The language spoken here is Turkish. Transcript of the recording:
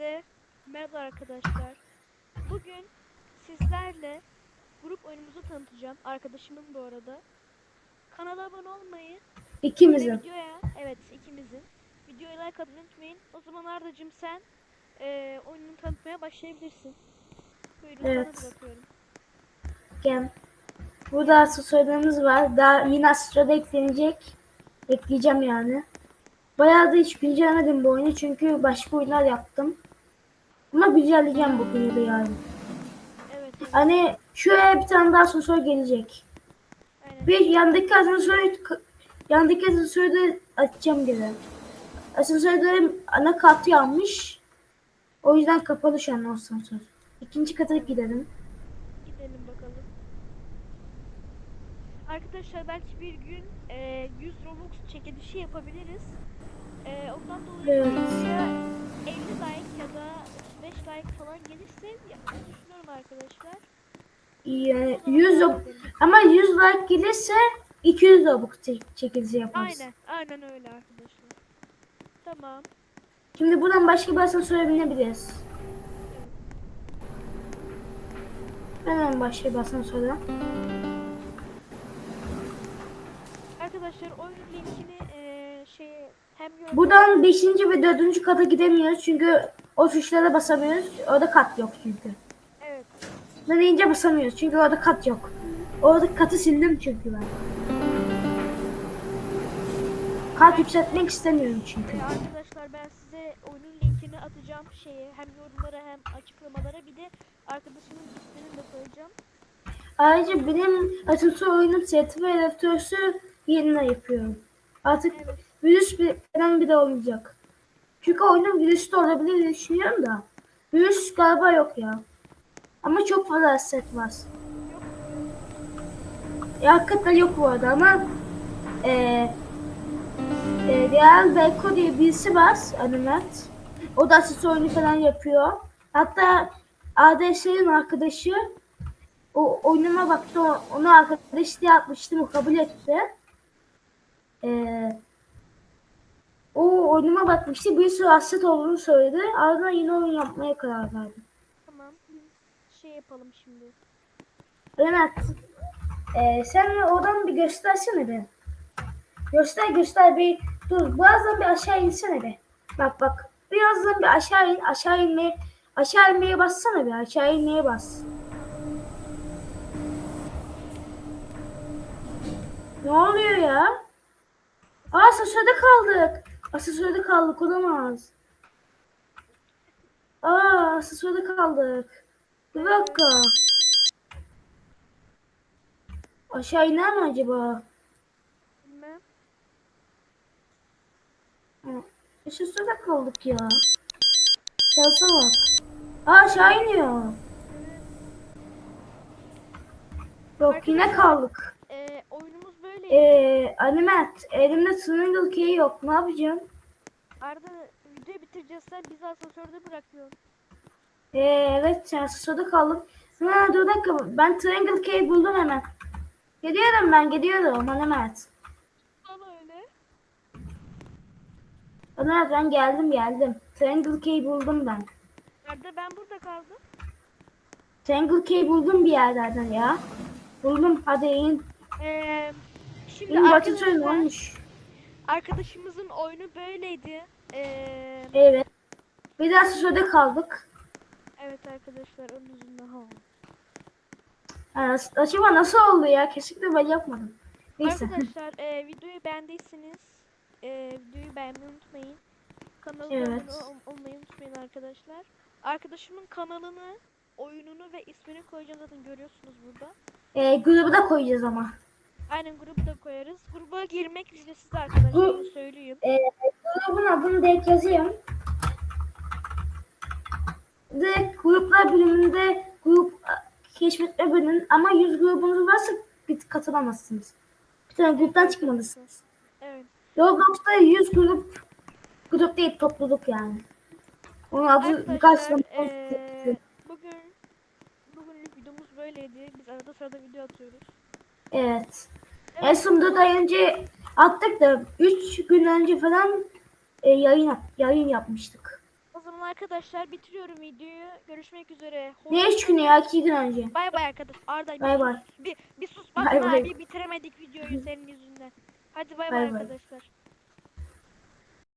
Hepinize merhaba arkadaşlar. Bugün sizlerle grup oyunumuzu tanıtacağım. Arkadaşımın bu arada. Kanala abone olmayı İkimizin. videoya, evet ikimizin. Videoya like atmayı unutmayın. O zaman Arda'cığım sen eee oyununu tanıtmaya başlayabilirsin. Buyurun Evet. sana bırakıyorum. Gel. Burada aksesuarlarımız var. Daha yine aksesuarda eklenecek. Ekleyeceğim yani. Bayağı da hiç güncellemedim bu oyunu çünkü başka oyunlar yaptım. Ama güncelleyeceğim bu oyunu da yani. Evet, evet. Hani şuraya bir tane daha aksesuar gelecek. Aynen. Bir yandaki aksesuarı yandaki aksesuarı da açacağım geri. Aksesuarda ana kartı yanmış. O yüzden kapalı şu an asansör. İkinci kata gidelim. Gidelim bakalım. Arkadaşlar belki bir gün eee 100 Robux çekilişi yapabiliriz. Eee ondan dolayı Evet. Falan gelirse yapmayı düşünüyorum arkadaşlar. Yani 100 Rob- ama 100 like gelirse 200 Robux çek- çekilişi yaparız. Aynen, aynen öyle arkadaşlar. Tamam. Şimdi buradan başka bir asansöre binebiliriz. Hemen başka bir asansöre. Arkadaşlar oyun linkini eee şey hem Buradan 5. ve 4. kata gidemiyoruz çünkü o tuşlara basamıyoruz. Orada kat yok çünkü. Evet. Ben ince basamıyoruz çünkü orada kat yok. Orada katı sildim çünkü ben. Kat yükseltmek istemiyorum çünkü. Ee, arkadaşlar ben size oyunun linkini atacağım şeye hem yorumlara hem açıklamalara bir de arkadaşımın ismini de koyacağım. Ayrıca benim asansör oyunum seti ve editörü yeniden yapıyorum. Artık Evet. virüs bir bir de olmayacak. Çünkü oyunun virüsü de olabilir diye düşünüyorum da. Virüs galiba yok ya. Ama çok fazla set var. Ya hakikaten yok bu arada ama eee e, Real Beko diye birisi var animat. O da asansör oyunu falan yapıyor. Hatta ADS'nin arkadaşı o oyunuma baktı onu arkadaş diye atmıştım o kabul etti. Ee, o oyunuma bakmıştı bir sürü asset olduğunu söyledi. Ardından yine oyun yapmaya karar verdim. Tamam. Şey yapalım şimdi. Levent ee, sen oradan bir göstersene be. Göster göster bir dur birazdan bir aşağı insene be. Bak bak birazdan bir aşağı in aşağı inmeye aşağı inmeye bassana bir aşağı inmeye bas. Ne oluyor ya? Aa asansörde kaldık. Asansörde kaldık olamaz. Aa asansörde kaldık. Bir dakika. Aşağı iner mi acaba? Bilmem. Asansörde kaldık ya. Şansa bak. Aa aşağı iniyor. Yok yine kaldık. Ee, Animat elimde Triangle Key yok ne yapacağım? Arda videoyu bitireceğiz sen bizi asansörde bırakıyorsun. Ee, evet asansörde kaldık. Ha dur dakika ben Triangle Key buldum hemen. Geliyorum ben geliyorum Animat. Bana öyle. Animat ben geldim geldim. Triangle Key buldum ben. Arda ben burada kaldım. Triangle Key buldum bir yerlerden ya. Buldum hadi in. Ee, şimdi söyle arkadaşlar olmuş. arkadaşımızın oyunu böyleydi. Ee, Evet. Bir daha asansörde kaldık. evet arkadaşlar onun yüzünden ha. Ha, acaba nasıl oldu ya? Kesinlikle ben yapmadım. Neyse. Arkadaşlar e, videoyu beğendiyseniz e, videoyu beğenmeyi unutmayın. Kanala Evet. abone ol- olmayı unutmayın arkadaşlar. Arkadaşımın kanalını, oyununu ve ismini koyacağım zaten görüyorsunuz burada. Ee, grubu da koyacağız ama. Aynen grubu da koyarız. Gruba girmek ücretsiz arkadaşlar Bu- söyleyeyim. Ee, grubun adını direkt yazayım. Direkt gruplar bölümünde grup keşfetme bölümünün ama 100 grubunuz varsa katılamazsınız. Bir tane gruptan çıkmalısınız. Evet. Roblox'ta 100 grup grup değil topluluk yani. Onun adı birkaç Arkadaşlar tane e, bugün bugünlük videomuz böyleydi. Biz arada sırada video atıyoruz. Evet. 4 ay önce attık da 3 gün önce falan e, yayın yayın yapmıştık. o zaman arkadaşlar bitiriyorum videoyu. Görüşmek üzere. Ne üç günü ya? iki gün önce. Bay bay arkadaş. Arda Bay bay. Bir, bir sus bay. bir bitiremedik videoyu senin yüzünden. Hadi bay bay. arkadaşlar.